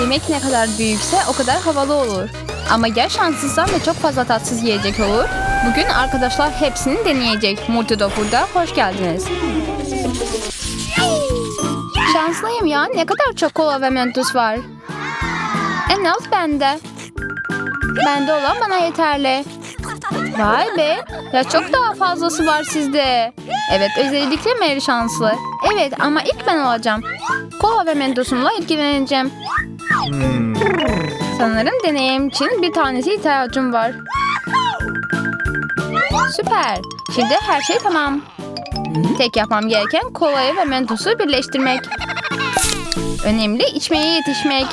Yemek ne kadar büyükse o kadar havalı olur. Ama ya şanssızsan ve çok fazla tatsız yiyecek olur. Bugün arkadaşlar hepsini deneyecek. Multido Food'a hoş geldiniz. Şanslıyım ya. Ne kadar çok kola ve mentos var. En az bende. Bende olan bana yeterli. Vay be. Ya çok daha fazlası var sizde. Evet özellikle Mary şanslı. Evet ama ilk ben olacağım. Kola ve mentosumla ilgileneceğim. Sanırım deneyim için bir tanesi ihtiyacım var. Süper. Şimdi her şey tamam. Tek yapmam gereken kolayı ve mentosu birleştirmek. Önemli içmeye yetişmek.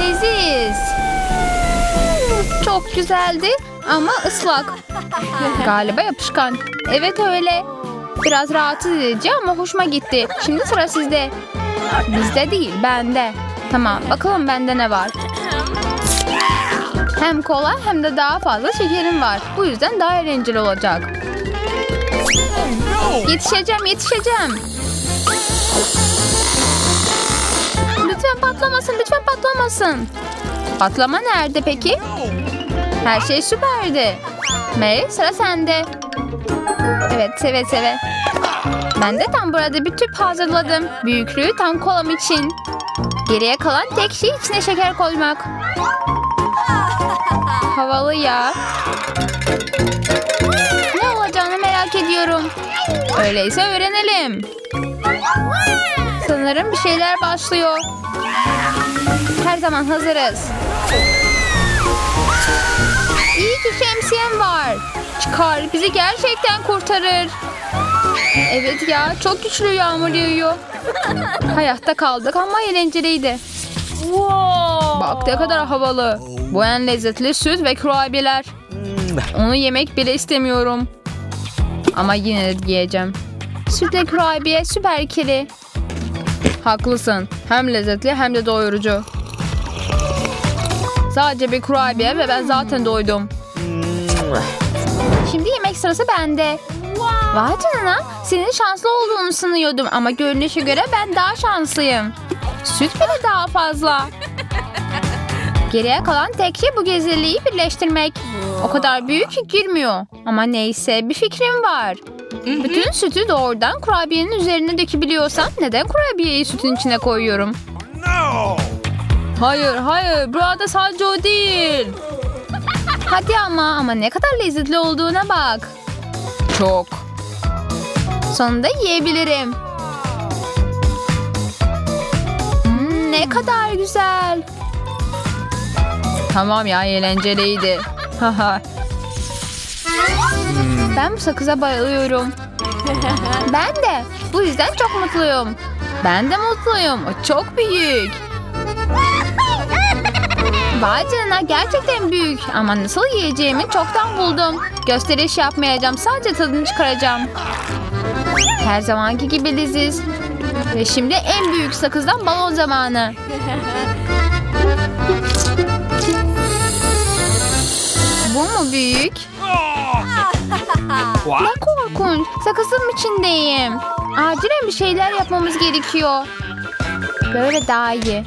Leziz. Çok güzeldi ama ıslak. Galiba yapışkan. Evet öyle. Biraz rahatsız edici ama hoşuma gitti. Şimdi sıra sizde. Bizde değil, bende. Tamam, bakalım bende ne var. Hem kola hem de daha fazla şekerim var. Bu yüzden daha eğlenceli olacak. Yetişeceğim, yetişeceğim. Lütfen patlamasın, lütfen patlamasın. Patlama nerede peki? Her şey süperdi. Mary sıra sende. Evet seve seve. Ben de tam burada bir tüp hazırladım. Büyüklüğü tam kolam için. Geriye kalan tek şey içine şeker koymak. Havalı ya. Ne olacağını merak ediyorum. Öyleyse öğrenelim. Sanırım bir şeyler başlıyor. Her zaman hazırız. İyi ki şemsiyem var. Çıkar bizi gerçekten kurtarır. Evet ya çok güçlü yağmur yağıyor. Hayatta kaldık ama eğlenceliydi. Bak ne kadar havalı. Bu en lezzetli süt ve kurabiyeler. Onu yemek bile istemiyorum. Ama yine de yiyeceğim. Sütle kurabiye süper kiri. Haklısın. Hem lezzetli hem de doyurucu. Sadece bir kurabiye ve ben zaten doydum. Şimdi yemek sırası bende. Vay canına. Senin şanslı olduğunu sanıyordum ama görünüşe göre ben daha şanslıyım. Süt bile daha fazla. Geriye kalan tek şey bu gezeliği birleştirmek. O kadar büyük ki girmiyor. Ama neyse bir fikrim var. Bütün sütü doğrudan kurabiyenin üzerine dökebiliyorsam neden kurabiyeyi sütün içine koyuyorum? No! Hayır hayır burada sadece o değil. Hadi ama ama ne kadar lezzetli olduğuna bak. Çok. Sonunda yiyebilirim. Hmm, ne kadar güzel. Tamam ya eğlenceliydi. Haha. ben bu sakıza bayılıyorum. ben de. Bu yüzden çok mutluyum. Ben de mutluyum. O çok büyük. Vay canına gerçekten büyük. Ama nasıl yiyeceğimi çoktan buldum. Gösteriş yapmayacağım. Sadece tadını çıkaracağım. Her zamanki gibi leziz. Ve şimdi en büyük sakızdan balon zamanı. Bu mu büyük? Ne korkunç. Sakızın içindeyim. Acilen bir şeyler yapmamız gerekiyor. Böyle daha iyi.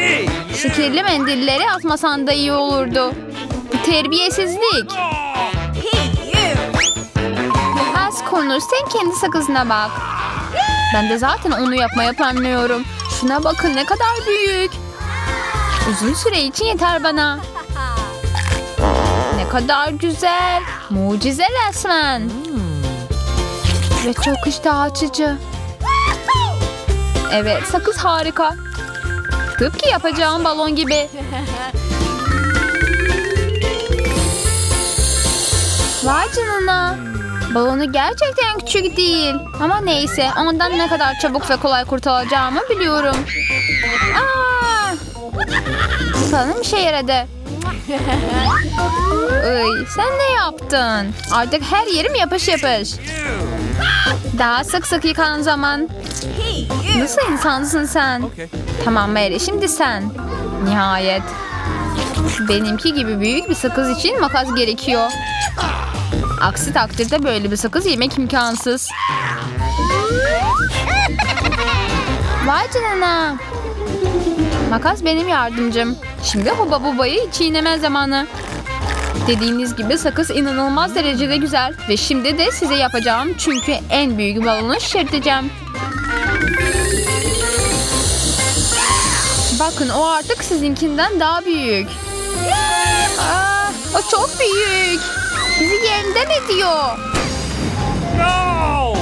Hey! Şekilli mendilleri atmasan da iyi olurdu. Terbiyesizlik. Az konuş sen kendi sakızına bak. Ben de zaten onu yapmaya planlıyorum. Şuna bakın ne kadar büyük. Uzun süre için yeter bana. Ne kadar güzel. Mucize resmen. Ve çok iştah açıcı. Evet sakız harika. Tıpkı yapacağım balon gibi. Vay canına. Balonu gerçekten küçük değil. Ama neyse ondan ne kadar çabuk ve kolay kurtulacağımı biliyorum. Aa! Sanırım işe yaradı. Ay, sen ne yaptın? Artık her yerim yapış yapış. Daha sık sık yıkan zaman. Nasıl insansın sen? Okay. Tamam Mary şimdi sen. Nihayet. Benimki gibi büyük bir sakız için makas gerekiyor. Aksi takdirde böyle bir sakız yemek imkansız. Vay canına. Makas benim yardımcım. Şimdi huba bubayı çiğneme zamanı. Dediğiniz gibi sakız inanılmaz derecede güzel. Ve şimdi de size yapacağım çünkü en büyük balonu şişirteceğim. Bakın o artık sizinkinden daha büyük. Aa, o çok büyük. Bizi yerinden ediyor. No!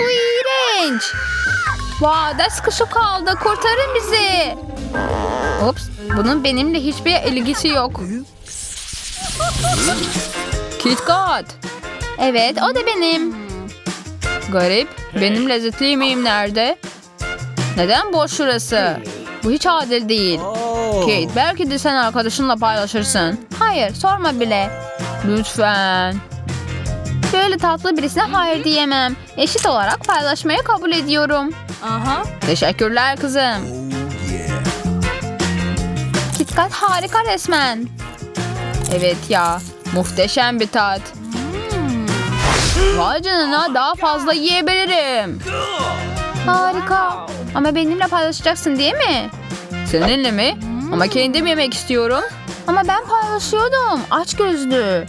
Bu iğrenç. Vade sıkışıp kaldı. Kurtarın bizi. Ups. Bunun benimle hiçbir ilgisi yok. Kit Kat. Evet o da benim. Garip. Benim lezzetli yemeğim nerede? Neden boş şurası? Bu hiç adil değil. Oh. Kate belki de sen arkadaşınla paylaşırsın. Hayır sorma bile. Lütfen. Böyle tatlı birisine hayır diyemem. Eşit olarak paylaşmayı kabul ediyorum. Aha. Teşekkürler kızım. Oh, yeah. KitKat harika resmen. Evet ya muhteşem bir tat. Vay canına daha fazla yiyebilirim. Harika. Ama benimle paylaşacaksın değil mi? Seninle mi? Ama kendim yemek istiyorum. Ama ben paylaşıyordum. Aç gözlü.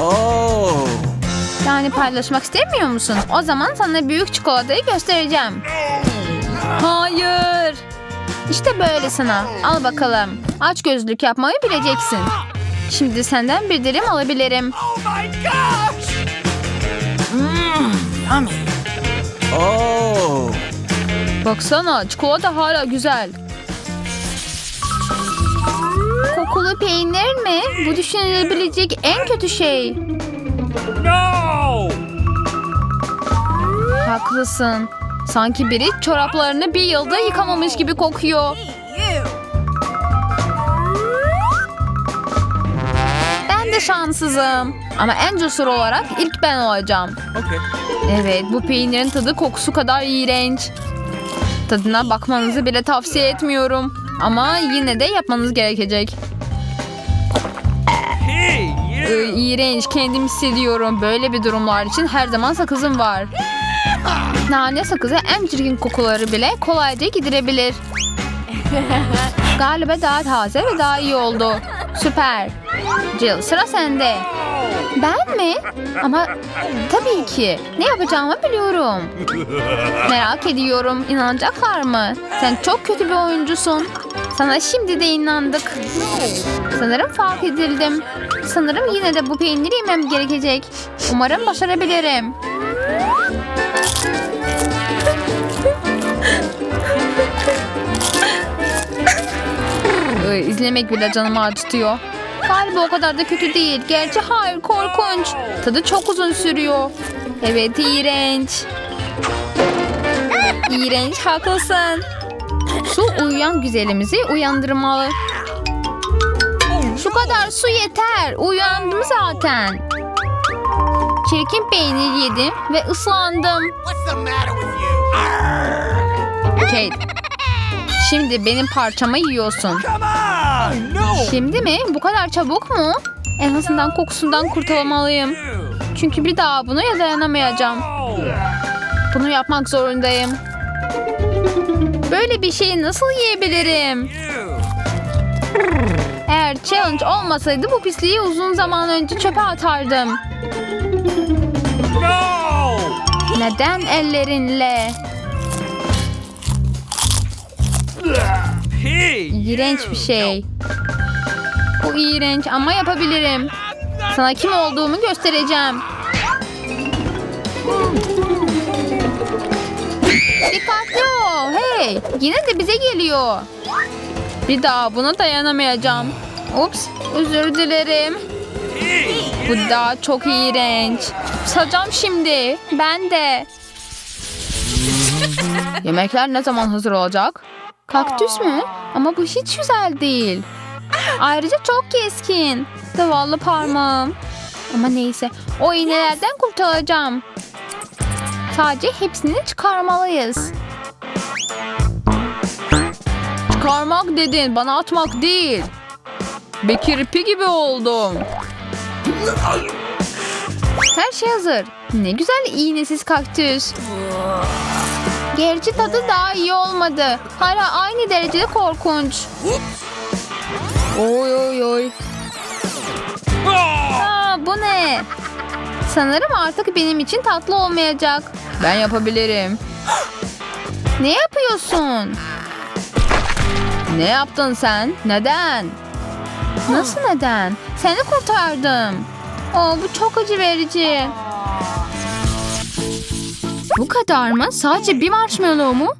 Oh. Yani paylaşmak istemiyor musun? O zaman sana büyük çikolatayı göstereceğim. Hayır. İşte böyle sana. Al bakalım. Aç gözlük yapmayı bileceksin. Şimdi senden bir dilim alabilirim. Oh my gosh! Oh. Baksana çikolata hala güzel. Kokulu peynir mi? Bu düşünülebilecek en kötü şey. No! Haklısın. Sanki biri çoraplarını bir yılda yıkamamış gibi kokuyor. Ben de şanssızım. Ama en cesur olarak ilk ben olacağım. Okay. Evet bu peynirin tadı kokusu kadar iğrenç. Tadına bakmanızı bile tavsiye etmiyorum. Ama yine de yapmanız gerekecek. Ee, iğrenç kendim hissediyorum. Böyle bir durumlar için her zaman sakızım var. Nane sakızı en çirkin kokuları bile kolayca giderebilir. Galiba daha taze ve daha iyi oldu. Süper. Jill sıra sende. Ben mi? Ama tabii ki. Ne yapacağımı biliyorum. Merak ediyorum. İnanacaklar mı? Sen çok kötü bir oyuncusun. Sana şimdi de inandık. Sanırım fark edildim. Sanırım yine de bu peyniri yemem gerekecek. Umarım başarabilirim. İzlemek bile canımı acıtıyor. Galiba o kadar da kötü değil. Gerçi hayır korkunç. Tadı çok uzun sürüyor. Evet iğrenç. İğrenç haklısın. Su uyuyan güzelimizi uyandırmalı. Şu kadar su yeter. Uyandım zaten. Çirkin peynir yedim ve ıslandım. Kate. Şimdi benim parçamı yiyorsun. Şimdi mi? Bu kadar çabuk mu? En azından kokusundan kurtulmalıyım. Çünkü bir daha bunu ya dayanamayacağım. Bunu yapmak zorundayım. Böyle bir şeyi nasıl yiyebilirim? Eğer challenge olmasaydı bu pisliği uzun zaman önce çöpe atardım. Neden ellerinle? İğrenç bir şey. Bu iğrenç ama yapabilirim. Sana kim olduğumu göstereceğim. Dikkatli ol. Hey, yine de bize geliyor. Bir daha buna dayanamayacağım. Ups, özür dilerim. Bu daha çok iğrenç. Kusacağım şimdi. Ben de. Yemekler ne zaman hazır olacak? Kaktüs mü? Ama bu hiç güzel değil. Ayrıca çok keskin. Zavallı parmağım. Ama neyse. O iğnelerden kurtulacağım. Sadece hepsini çıkarmalıyız. Çıkarmak dedin, bana atmak değil. Bir kirpi gibi oldum. Her şey hazır. Ne güzel iğnesiz kaktüs. Gerçi tadı daha iyi olmadı. Hala aynı derecede korkunç. Oy oy oy. Oh! Aa, bu ne? Sanırım artık benim için tatlı olmayacak. Ben yapabilirim. ne yapıyorsun? Ne yaptın sen? Neden? Nasıl neden? Seni kurtardım. Oo, bu çok acı verici. Bu kadar mı? Sadece bir marshmallow mu?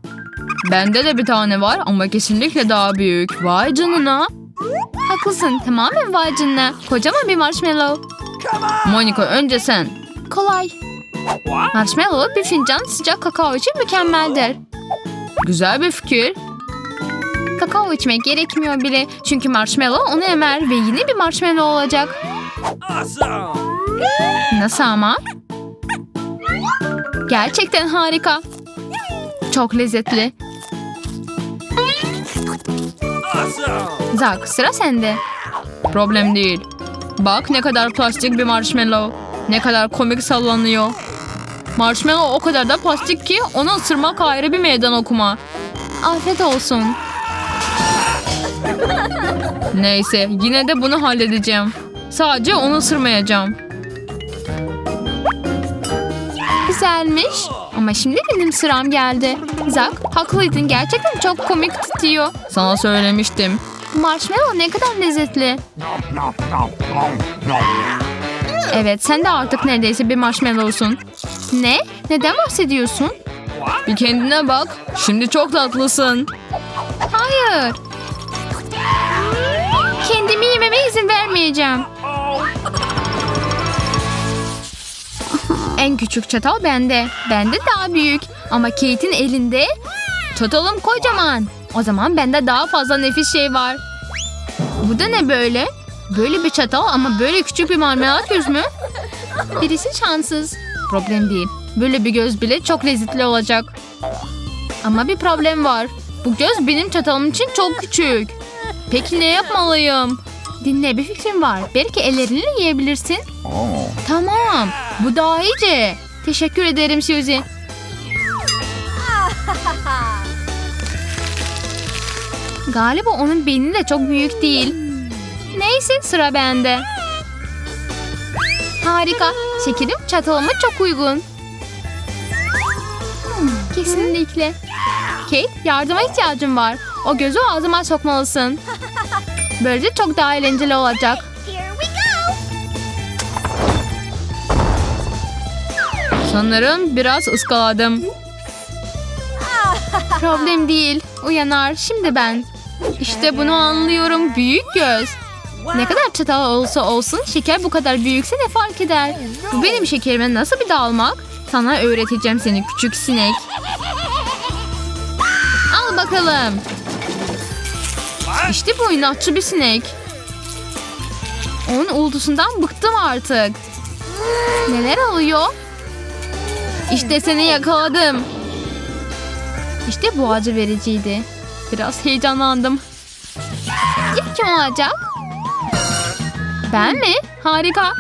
Bende de bir tane var ama kesinlikle daha büyük. Vay canına. Haklısın tamamen vay canına. Kocaman bir marshmallow. Monica önce sen. Kolay. Marshmallow bir fincan sıcak kakao için mükemmeldir. Güzel bir fikir. Kakao içmek gerekmiyor bile. Çünkü marshmallow onu emer ve yine bir marshmallow olacak. Nasıl ama? Gerçekten harika. Çok lezzetli. Zak sıra sende. Problem değil. Bak ne kadar plastik bir marshmallow. Ne kadar komik sallanıyor. Marshmallow o kadar da plastik ki onu ısırmak ayrı bir meydan okuma. Afiyet olsun. Neyse yine de bunu halledeceğim. Sadece onu ısırmayacağım. Güzelmiş. Ama şimdi benim sıram geldi. Zak haklıydın gerçekten çok komik tutuyor. Sana söylemiştim. Marshmallow ne kadar lezzetli. Evet sen de artık neredeyse bir marshmallowsun. Ne? Neden bahsediyorsun? Bir kendine bak. Şimdi çok tatlısın. Hayır. Kendimi yememe izin vermeyeceğim. En küçük çatal bende. Bende daha büyük. Ama Kate'in elinde çatalım kocaman. O zaman bende daha fazla nefis şey var. Bu da ne böyle? Böyle bir çatal ama böyle küçük bir marmelat göz mü? Birisi şanssız. Problem değil. Böyle bir göz bile çok lezzetli olacak. Ama bir problem var. Bu göz benim çatalım için çok küçük. Peki ne yapmalıyım? Dinle bir fikrim var. Belki ellerinle yiyebilirsin. Tamam. Bu daha iyice. Teşekkür ederim Suzy. Galiba onun beyni de çok büyük değil. Neyse sıra bende. Harika. Şekerim çatalıma çok uygun. Kesinlikle. Kate yardıma ihtiyacım var. O gözü ağzıma sokmalısın. Böylece çok daha eğlenceli olacak. Sanırım biraz ıskaladım. Problem değil. Uyanar. Şimdi ben. İşte bunu anlıyorum. Büyük göz. Ne kadar çatal olsa olsun şeker bu kadar büyükse ne fark eder? Bu benim şekerime nasıl bir dalmak? Sana öğreteceğim seni küçük sinek. Al bakalım. İşte bu inatçı bir sinek. Onun uldusundan bıktım artık. Neler oluyor? İşte seni yakaladım. İşte bu acı vericiydi. Biraz heyecanlandım. İlk kim olacak? Ben mi? Harika.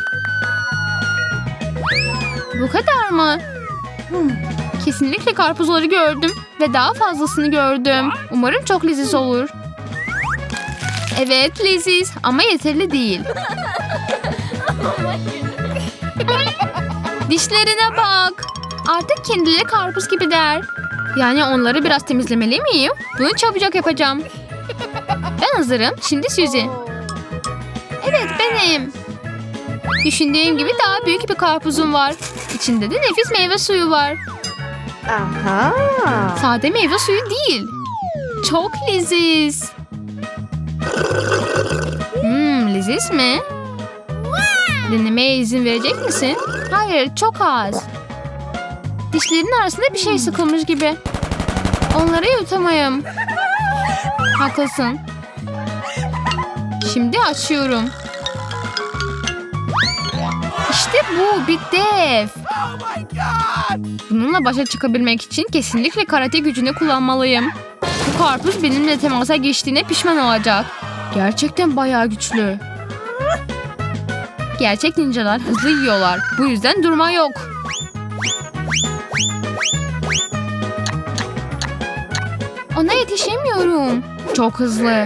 Bu kadar mı? Kesinlikle karpuzları gördüm ve daha fazlasını gördüm. Umarım çok leziz olur. Evet leziz ama yeterli değil. Dişlerine bak. Artık kendileri karpuz gibi der. Yani onları biraz temizlemeli miyim? Bunu çabucak yapacağım. Ben hazırım. Şimdi Suzy. Evet benim. Düşündüğüm gibi daha büyük bir karpuzum var. İçinde de nefis meyve suyu var. Sade meyve suyu değil. Çok leziz. Hmm, leziz mi? Denemeye izin verecek misin? Hayır, çok az. Dişlerin arasında bir şey sıkılmış gibi. Onları yutamayım. Haklısın. Şimdi açıyorum. İşte bu bir dev. Bununla başa çıkabilmek için kesinlikle karate gücünü kullanmalıyım. Bu karpuz benimle temasa geçtiğine pişman olacak. Gerçekten bayağı güçlü. Gerçek ninjalar hızlı yiyorlar. Bu yüzden durma yok. Ona yetişemiyorum. Çok hızlı.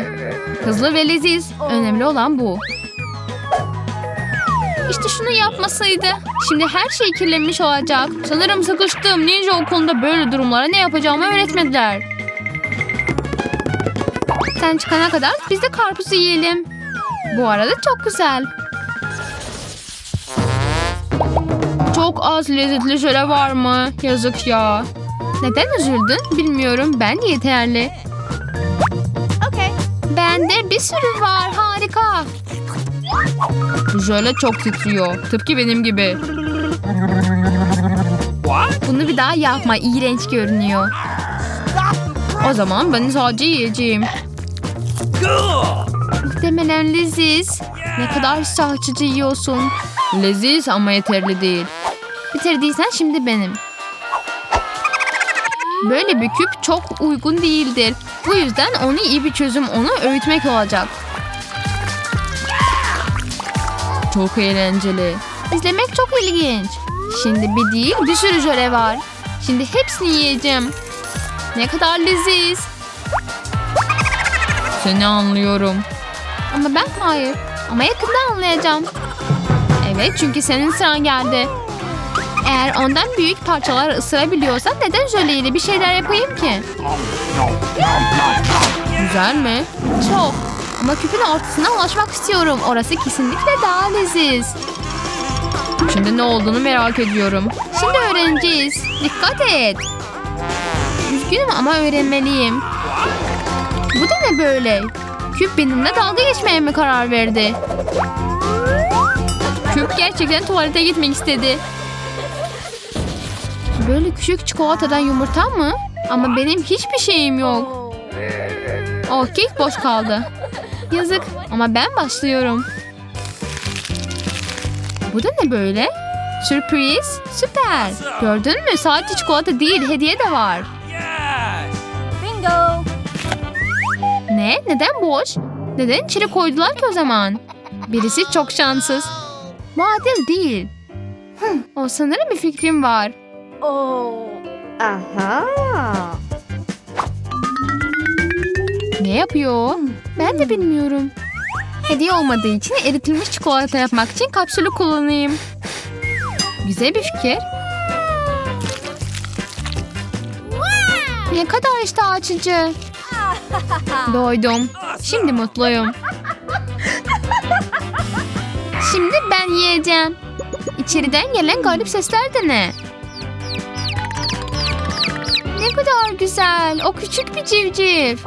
Hızlı ve leziz. Önemli olan bu. İşte şunu yapmasaydı. Şimdi her şey kirlenmiş olacak. Sanırım sıkıştım. Ninja okulunda böyle durumlara ne yapacağımı öğretmediler. Sen çıkana kadar biz de karpuzu yiyelim. Bu arada çok güzel. Çok az lezzetli jöle var mı? Yazık ya. Neden üzüldün? Bilmiyorum. Ben yeterli. Bende bir sürü var. Harika. Jöle çok titriyor. Tıpkı benim gibi. Bunu bir daha yapma. İğrenç görünüyor. O zaman ben sadece yiyeceğim. Muhtemelen leziz. Ne kadar açıcı yiyorsun. Leziz ama yeterli değil. Bitirdiysen şimdi benim. Böyle bir küp çok uygun değildir. Bu yüzden onu iyi bir çözüm onu öğütmek olacak. Çok eğlenceli. İzlemek çok ilginç. Şimdi bir değil bir sürü jöle var. Şimdi hepsini yiyeceğim. Ne kadar leziz. Seni anlıyorum. Ama ben hayır. Ama yakında anlayacağım. Evet çünkü senin sıran geldi. Eğer ondan büyük parçalar ısırabiliyorsan neden jöleyle bir şeyler yapayım ki? Güzel mi? Çok. Ama küpün ortasına ulaşmak istiyorum. Orası kesinlikle daha leziz. Şimdi ne olduğunu merak ediyorum. Şimdi öğreneceğiz. Dikkat et. Üzgünüm ama öğrenmeliyim. Bu da ne böyle? Küp benimle dalga geçmeye mi karar verdi? Küp gerçekten tuvalete gitmek istedi. Böyle küçük çikolatadan yumurta mı? Ama benim hiçbir şeyim yok. Oh kek boş kaldı. Yazık ama ben başlıyorum. Bu da ne böyle? Sürpriz. Süper. Gördün mü? Sadece çikolata değil hediye de var. Yes. Ne? Neden boş? Neden içeri koydular ki o zaman? Birisi çok şanssız. Bu adil değil. O sanırım bir fikrim var. Aha. Ne yapıyor? Ben de bilmiyorum. Hediye olmadığı için eritilmiş çikolata yapmak için kapsülü kullanayım. Güzel bir fikir. Ne kadar iştah açıcı. Doydum. Şimdi mutluyum. Şimdi ben yiyeceğim. İçeriden gelen garip sesler de ne? Ne kadar güzel. O küçük bir civciv.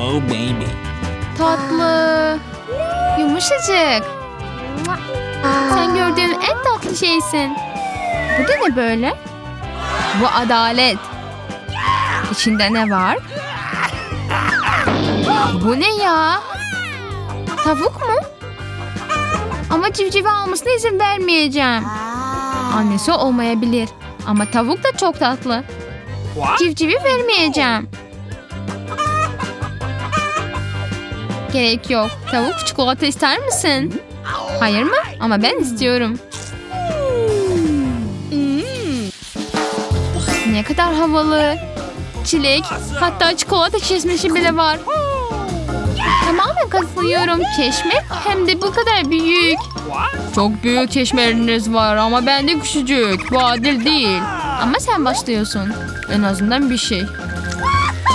Oh baby. Tatlı. Yumuşacık. Sen gördüğüm en tatlı şeysin. Bu da ne böyle? Bu adalet. İçinde ne var? Bu ne ya? Tavuk mu? Ama civcivi almasına izin vermeyeceğim. Annesi olmayabilir. Ama tavuk da çok tatlı. Civcivi vermeyeceğim. Gerek yok. Tavuk çikolata ister misin? Hayır mı? Ama ben istiyorum. Hmm. Ne kadar havalı. Çilek. Hatta çikolata çeşmesi bile var. Tamamen katılıyorum. Çeşme hem de bu kadar büyük. Çok büyük çeşmeleriniz var ama bende küçücük. Bu adil değil. Ama sen başlıyorsun. En azından bir şey.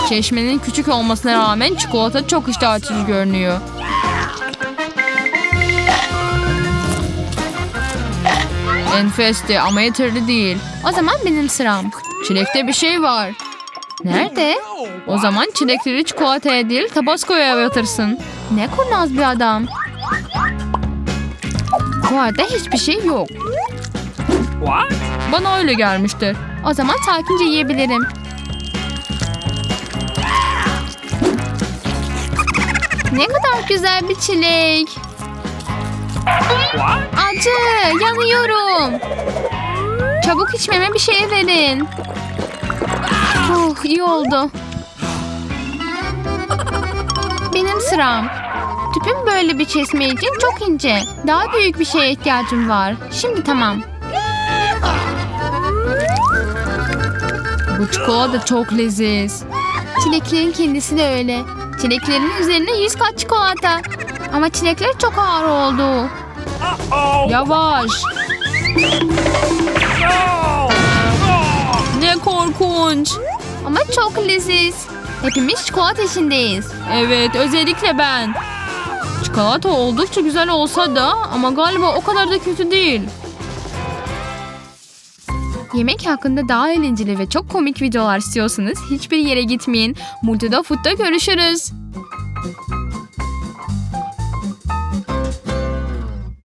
Çeşmenin küçük olmasına rağmen çikolata çok iştah açıcı görünüyor. Enfesti ama yeterli değil. O zaman benim sıram. Çilekte bir şey var. Nerede? O zaman çilekleri çikolataya değil tabascoya yatırsın. Ne kurnaz bir adam. Bu arada hiçbir şey yok. What? Bana öyle gelmişti. O zaman sakince yiyebilirim. Ne kadar güzel bir çilek. Acı, yanıyorum. Çabuk içmeme bir şey verin. Oh, iyi oldu. Benim sıram. Tüpüm böyle bir çeşme için çok ince. Daha büyük bir şeye ihtiyacım var. Şimdi tamam. Bu çikolata çok leziz. Çileklerin kendisi de öyle. Çileklerin üzerine 100 kat çikolata. Ama çilekler çok ağır oldu. Yavaş. Ne korkunç. Ama çok leziz. Hepimiz çikolata içindeyiz. Evet özellikle ben. Çikolata oldukça güzel olsa da ama galiba o kadar da kötü değil. Yemek hakkında daha eğlenceli ve çok komik videolar istiyorsanız hiçbir yere gitmeyin. Multida Food'da görüşürüz.